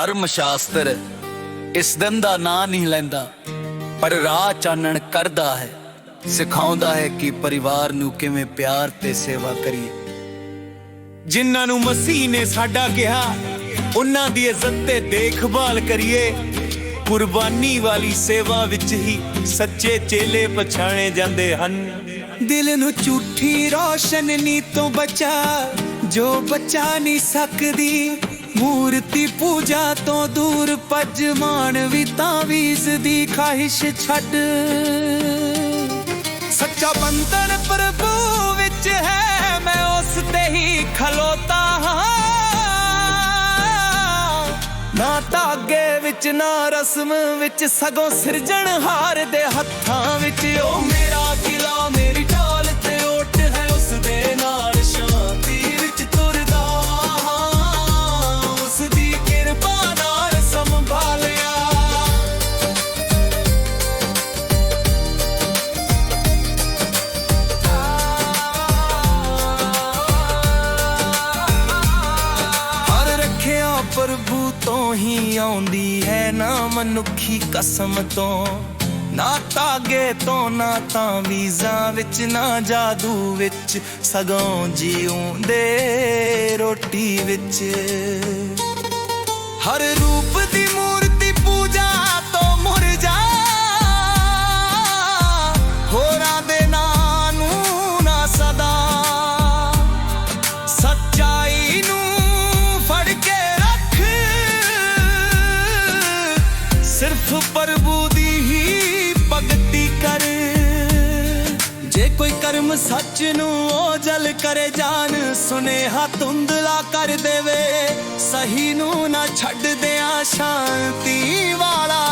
ਧਰਮ ਸ਼ਾਸਤਰ ਇਸ ਦਿਨ ਦਾ ਨਾਂ ਨਹੀਂ ਲੈਂਦਾ, ਪਰ ਰਾਹ ਚਾਨਣ ਕਰਦਾ ਹੈ, ਸਿਖਾਉਂਦਾ ਹੈ ਕਿ ਪਰਿਵਾਰ ਨੂੰ ਕਿਵੇਂ ਪਿਆਰ ਤੇ ਸੇਵਾ ਕਰੀਏ। ਜਿਨ੍ਹਾਂ ਨੂੰ ਮਸੀਹ ਨੇ ਸਾਡਾ ਕਿਹਾ, ਉਹਨਾਂ ਦੀ ਇੱਜ਼ਤ ਤੇ ਦੇਖਭਾਲ ਕਰੀਏ। ਕੁਰਬਾਨੀ ਵਾਲੀ ਸੇਵਾ ਵਿੱਚ ਹੀ ਸੱਚੇ ਚੇਲੇ ਪਛਾਣੇ ਜਾਂਦੇ ਹਨ। ਦਿਲ ਨੂੰ ਝੂਠੀ ਰੋਸ਼ਨੀ ਤੋਂ ਬਚਾ, ਜੋ ਬਚਾ ਨਹੀਂ ਸਕਦੀ ਮੂਰਤੀ ਪੂਜਾ ਤੋਂ ਦੂਰ ਭੱਜ ਮਾਣ ਵੀ ਤਾਵੀਜ਼ ਦੀ ਖਾਹਿਸ਼ ਛੱਡ। ਸੱਚਾ ਬੰਧਨ ਪ੍ਰਭੂ ਵਿੱਚ ਹੈ, ਮੈਂ ਉਸ ਤੇ ਹੀ ਖਲੋਤਾ ਹਾਂ। ਨਾ ਧਾਗੇ ਵਿੱਚ, ਨਾ ਰਸਮ ਵਿੱਚ, ਸਗੋਂ ਸਿਰਜਣਹਾਰ ਦੇ ਹੱਥਾਂ ਵਿੱਚ ਉਹ ਨਾ ਮਨੁੱਖੀ ਕਸਮ ਤੋਂ, ਨਾ ਤਾਗੇ ਤੋਂ, ਨਾ ਤਾਂ ਵੀਜ਼ਾਂ ਵਿੱਚ, ਨਾ ਜਾਦੂ ਵਿੱਚ, ਸਗੋਂ ਜੀਉਂਦੇ ਰੋਟੀ ਵਿੱਚ। ਹਰ ਰੂਪ ਪ੍ਰਭੂ ਦੀ ਹੀ ਭਗਤੀ ਕਰ। ਜੇ ਕੋਈ ਕਰਮ ਸੱਚ ਨੂੰ ਉਹ ਜਲ ਕਰੇ ਜਾਨ, ਸੁਨੇਹਾ ਧੁੰਦਲਾ ਕਰ ਦੇਵੇ। ਸਹੀ ਨੂੰ ਨਾ ਛੱਡ ਦਿਆਂ ਸ਼ਾਂਤੀ ਵਾਲਾ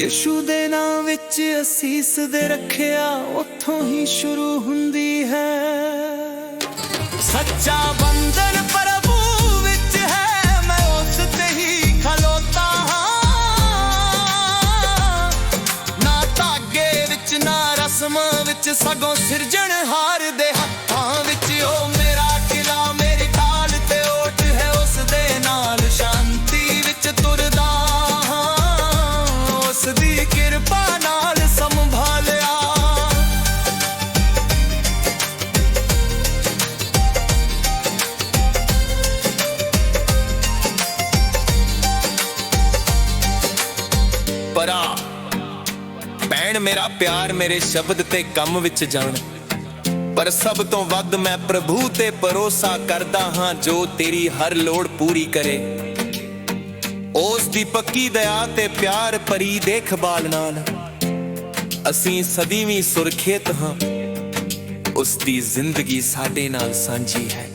ਯਿਸੂ ਦੇ ਨਾਮ ਵਿੱਚ ਅਸੀਸ ਦੇ ਰੱਖਿਆ ਉੱਥੋਂ ਹੀ ਸ਼ੁਰੂ ਹੁੰਦੀ ਹੈ। ਸੱਚਾ ਬੰਧਨ ਪ੍ਰਭੂ ਵਿੱਚ ਹੈ, ਮੈਂ ਉਸ ਤੇ ਹੀ ਖਲੋਤਾ ਹਾਂ। ਨਾ ਧਾਗੇ ਵਿੱਚ, ਨਾ ਰਸਮਾਂ ਵਿੱਚ ਸਗੋਂ ਸਿਰਜਣਹਾਰ ਦੇ ਭੈਣ ਮੇਰਾ ਪਿਆਰ ਮੇਰੇ ਸ਼ਬਦ ਤੇ ਕੰਮ ਵਿੱਚ ਜਾਣ। ਪਰ ਸਭ ਤੋਂ ਵੱਧ ਮੈਂ ਪ੍ਰਭੂ ਤੇ ਭਰੋਸਾ ਕਰਦਾ ਹਾਂ, ਜੋ ਤੇਰੀ ਹਰ ਲੋੜ ਪੂਰੀ ਕਰੇ। ਉਸ ਦੀ ਪੱਕੀ ਦਇਆ ਤੇ ਪਿਆਰ ਭਰੀ ਦੇਖਭਾਲ ਨਾਲ ਅਸੀਂ ਸਦੀਵੀਂ ਸੁਰਖਿਅਤ ਹਾਂ। ਉਸ ਦੀ ਜ਼ਿੰਦਗੀ ਸਾਡੇ ਨਾਲ ਸਾਂਝੀ ਹੈ।